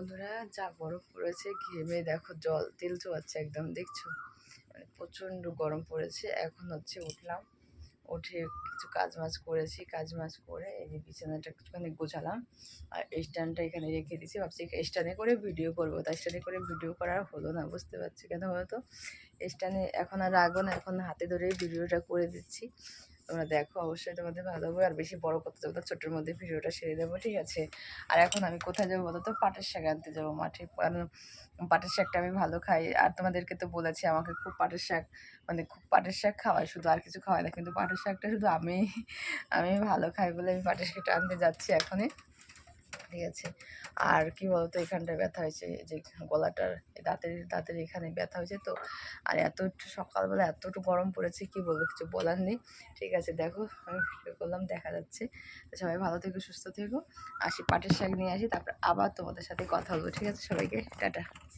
বন্ধুরা, যা গরম পড়েছে, ঘেমে দেখো জল, তেল চোয়াচ্ছে একদম, দেখছ? মানে প্রচণ্ড গরম পড়েছে। এখন হচ্ছে উঠলাম, উঠে কিছু কাজ মাজ করেছি কাজ মাছ করে এই যে বিছানাটা একটুখানি গোছালাম। আর স্ট্যান্ডটা এখানে রেখে দিয়েছি, ভাবছি স্ট্যান্ডে করে ভিডিও করব। তাই স্ট্যান্ডে করে ভিডিও করার হলো না, বুঝতে পারছি কেন বলতো? স্ট্যান্ডে এখন আর রাখব না, এখন হাতে ধরেই ভিডিওটা করে দিচ্ছি। তোমরা দেখো, অবশ্যই তোমাদের ভালো হবে আর বেশি বড় করতে যাব ছোটোর মধ্যে ভিডিওটা সেরে দেবো, ঠিক আছে? আর এখন আমি কোথায় যাব বলো তো? পাটের শাক আনতে যাব মাঠে। কারণ পাটের শাকটা আমি ভালো খাই। আর তোমাদেরকে তো বলেছি, আমাকে খুব পাটের শাক মানে খুব পাটের শাক খাওয়ায়। শুধু আর কিছু খাওয়ায় না, কিন্তু পাটের শাকটা শুধু আমি আমি ভালো খাই বলে আমি পাটের শাকটা আনতে যাচ্ছি এখনই। ঠিক আছে আর কি বলতো, এখানটায় ব্যথা হয়েছে যে গলাটার দাঁতের দাঁতের এখানে ব্যথা হয়েছে তো। আর এত সকালবেলা এতটু গরম পড়েছে, কি বলব, কিছু বলার নেই। ঠিক আছে, দেখো, আমি করলাম, দেখা যাচ্ছে। সবাই ভালো থেকো, সুস্থ থেকো। আসি, পাটের শাক নিয়ে আসি, তারপর আবার তোমাদের সাথে কথা বলব। ঠিক আছে, সবাইকে, টাটা।